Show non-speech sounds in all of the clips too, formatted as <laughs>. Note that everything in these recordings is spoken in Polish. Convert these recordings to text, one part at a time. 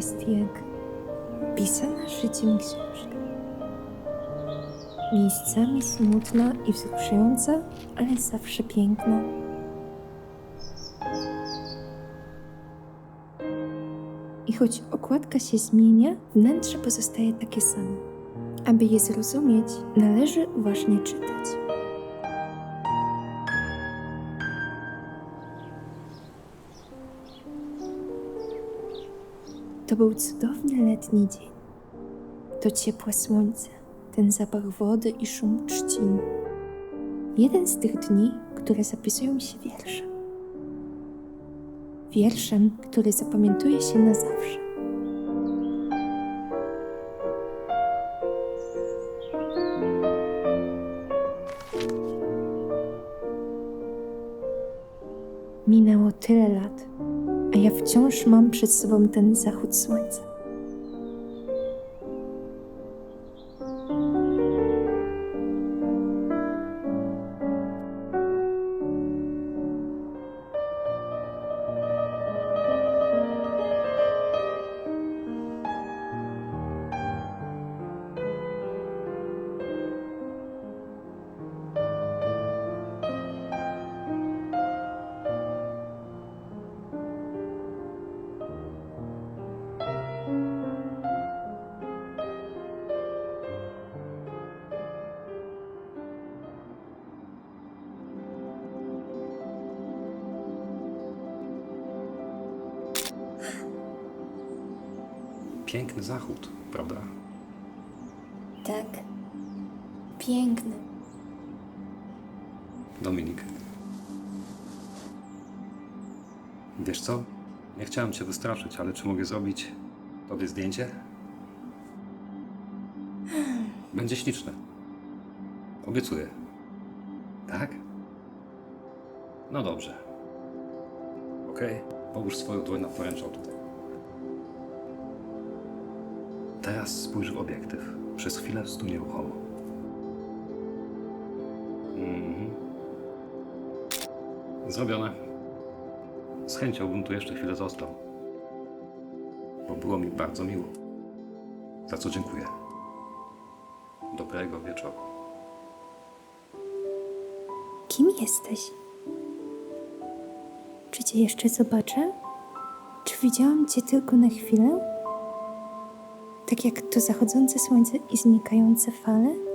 jest jak pisana życiem książka. Miejscami smutna i wzruszająca, ale zawsze piękna. I choć okładka się zmienia, wnętrze pozostaje takie samo. Aby je zrozumieć, należy uważnie czytać. To był cudowny letni dzień. To ciepłe słońce, ten zapach wody i szum trzcin. Jeden z tych dni, które zapisują się wierszem. Wierszem, który zapamiętuje się na zawsze. Mam przed sobą ten zachód słońca. Piękny zachód, prawda? Tak. Piękny. Dominik. Wiesz co? Nie chciałem cię wystraszyć, ale czy mogę zrobić tobie zdjęcie? Będzie śliczne. Obiecuję. Tak? No dobrze. Okej. Połóż swoją dłoń na poręczą tutaj. Spójrz w obiektyw. Przez chwilę stój nieruchomo. Mhm. Zrobione. Z chęcią bym tu jeszcze chwilę został. Bo było mi bardzo miło. Za co dziękuję. Dobrego wieczoru. Kim jesteś? Czy cię jeszcze zobaczę? Czy widziałam cię tylko na chwilę? Tak jak to zachodzące słońce i znikające fale?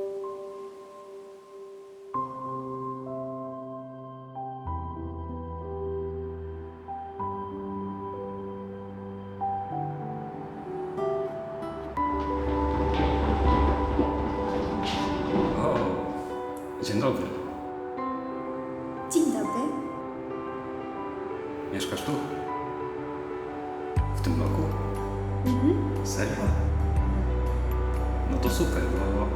Super, bo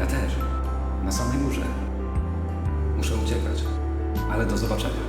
ja też. Na samej górze. Muszę uciekać, ale do zobaczenia.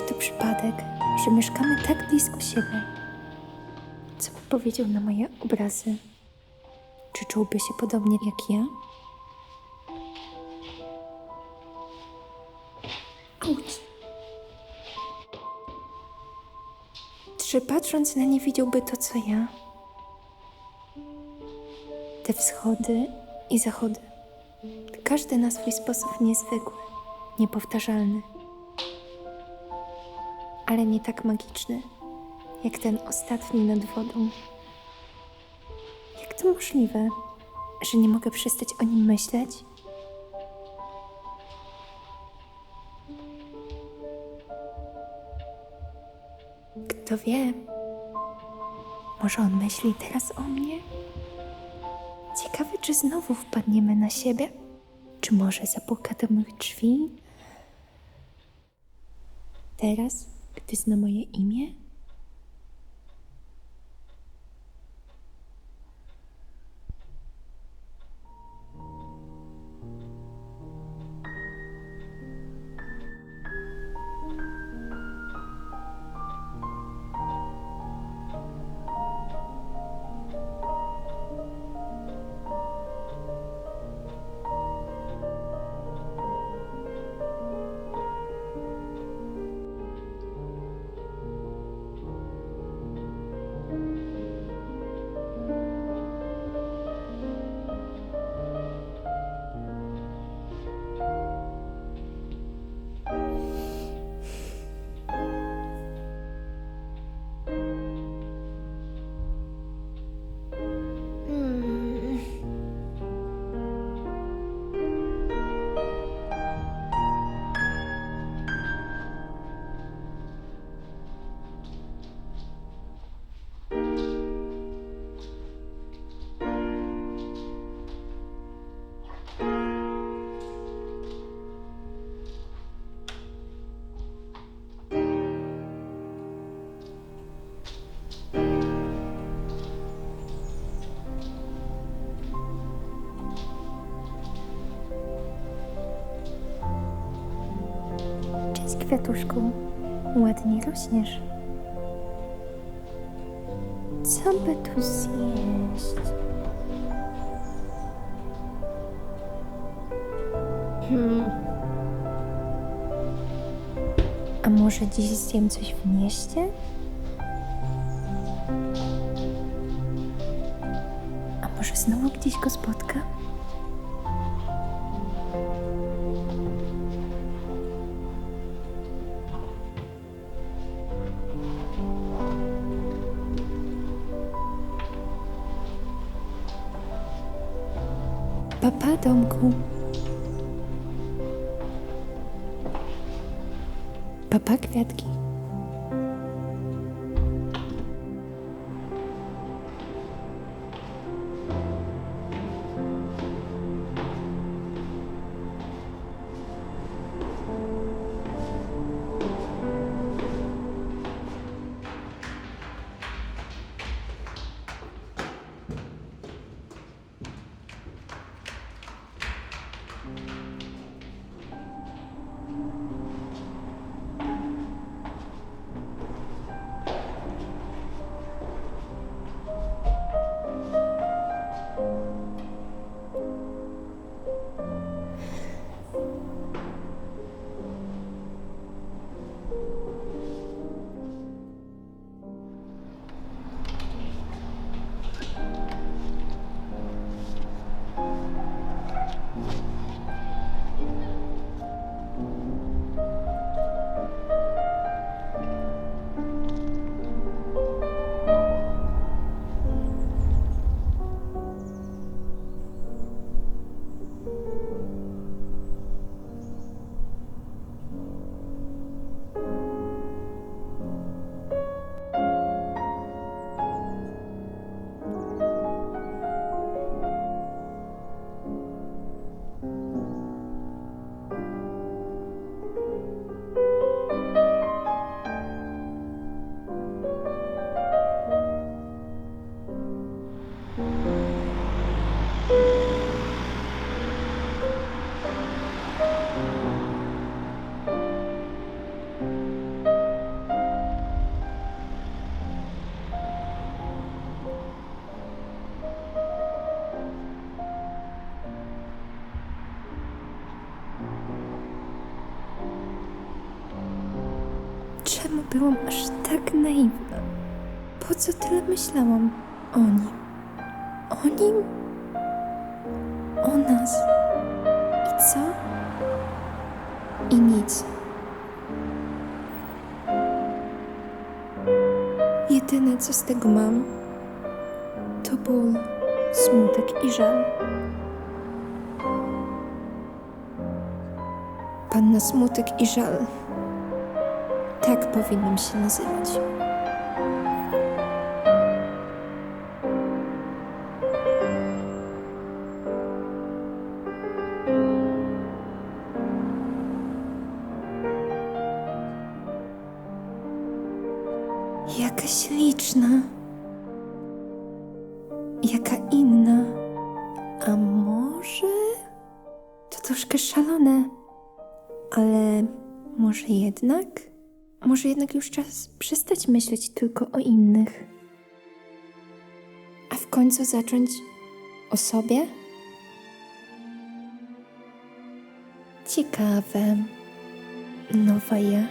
Czy to przypadek, że mieszkamy tak blisko siebie? Co by powiedział na moje obrazy? Czy czułby się podobnie jak ja? Auć. Czy patrząc na nie widziałby to, co ja? Te wschody i zachody. Każdy na swój sposób niezwykły, niepowtarzalny ale nie tak magiczny, jak ten ostatni nad wodą. Jak to możliwe, że nie mogę przestać o nim myśleć? Kto wie, może on myśli teraz o mnie? Ciekawe, czy znowu wpadniemy na siebie? Czy może zapuka do moich drzwi? Teraz, gdy zna moje imię? Kwiatuszku. Ładnie rośniesz. Co by tu zjeść? Hmm. A może dziś zjem coś w mieście? A może znowu gdzieś go spotkam? Domku. Papa, kwiatki. Czemu byłam aż tak naiwna? Po co tyle myślałam o nim? O nim? O nas? I co? I nic. Jedyne, co z tego mam, to ból, smutek i żal. Panna Smutek i Żal tak powinnam się nazywać. Jakaś liczna, jaka inna, a może to troszkę szalone, ale może jednak? Może jednak już czas przestać myśleć tylko o innych. A w końcu zacząć o sobie? Ciekawe. Nowa ja?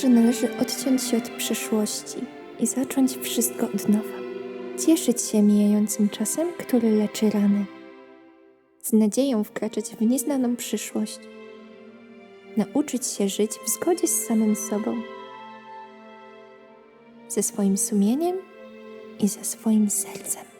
Że należy odciąć się od przeszłości i zacząć wszystko od nowa. Cieszyć się mijającym czasem, który leczy rany. Z nadzieją wkraczać w nieznaną przyszłość. Nauczyć się żyć w zgodzie z samym sobą. Ze swoim sumieniem i ze swoim sercem.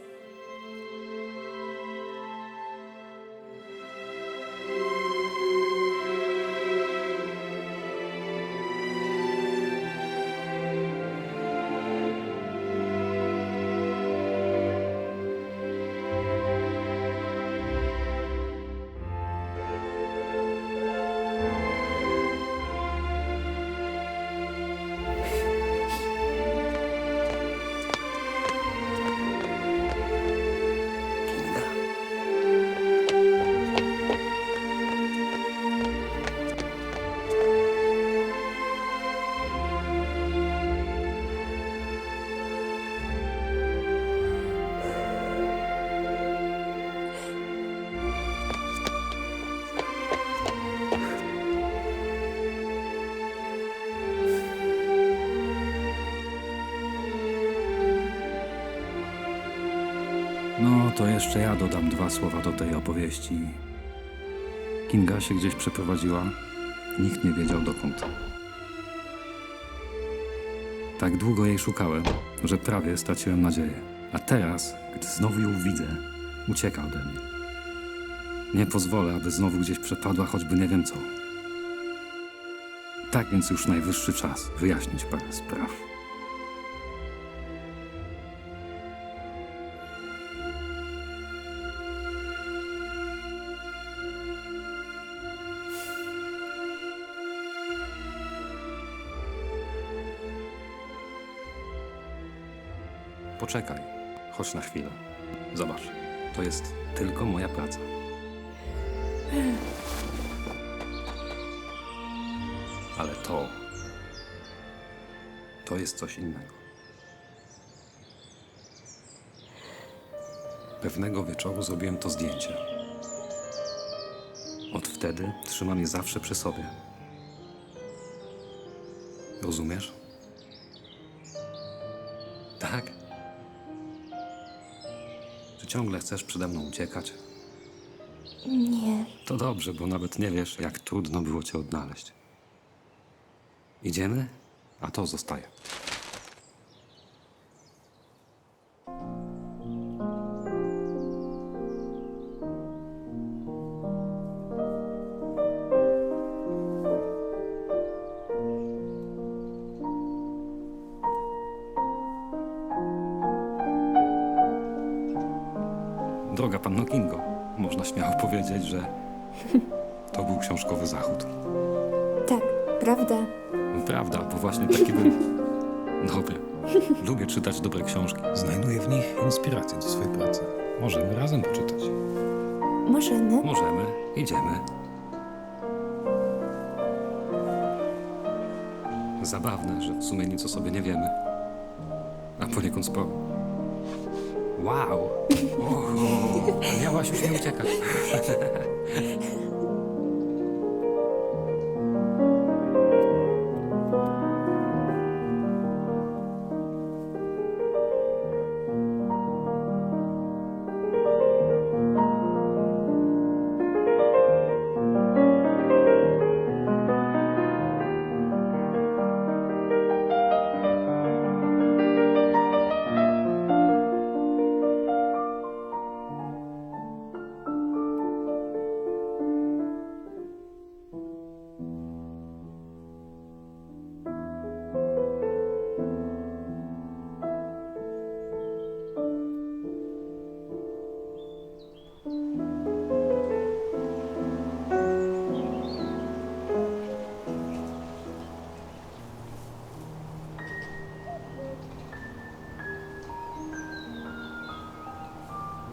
No, to jeszcze ja dodam dwa słowa do tej opowieści. Kinga się gdzieś przeprowadziła. Nikt nie wiedział dokąd. Tak długo jej szukałem, że prawie straciłem nadzieję. A teraz, gdy znowu ją widzę, ucieka ode mnie. Nie pozwolę, aby znowu gdzieś przepadła, choćby nie wiem co. Tak więc już najwyższy czas wyjaśnić parę spraw. Poczekaj, chodź na chwilę. Zobacz, to jest tylko moja praca. Ale to. To jest coś innego. Pewnego wieczoru zrobiłem to zdjęcie. Od wtedy trzymam je zawsze przy sobie. Rozumiesz? Ciągle chcesz przede mną uciekać? Nie, To dobrze, bo nawet nie wiesz, jak trudno było cię odnaleźć. Idziemy? A to zostaje. Panno Kingo, można śmiało <laughs> powiedzieć, że to był książkowy zachód. tak, prawda. Prawda, bo właśnie taki był. <laughs> Dobry. Lubię czytać dobre książki. Znajduję w nich inspirację do swojej pracy. Możemy razem poczytać. Możemy. Możemy, idziemy. Zabawne, że w sumie nic o sobie nie wiemy. A poniekąd sporo. Wow! <laughs> Oho, miałaś już nie uciekać. <laughs>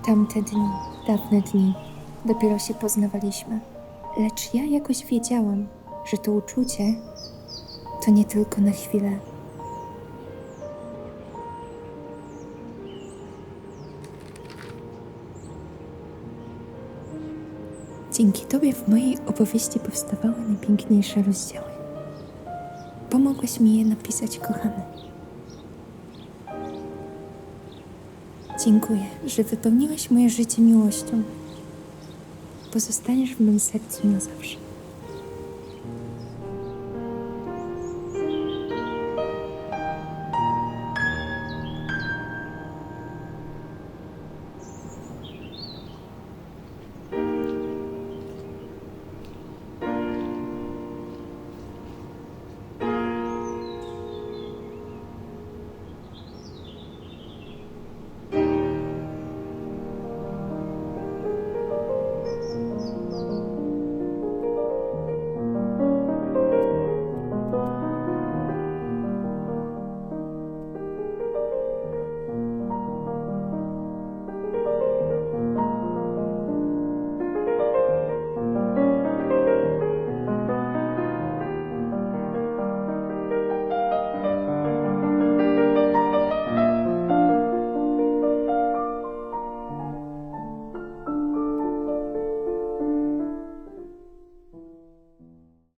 Tamte dni, dawne dni, dopiero się poznawaliśmy. Lecz ja jakoś wiedziałam, że to uczucie to nie tylko na chwilę. Dzięki Tobie w mojej opowieści powstawały najpiękniejsze rozdziały. Pomogłaś mi je napisać, kochany. Dziękuję, że wypełniłeś moje życie miłością. Pozostaniesz w moim sercu na zawsze.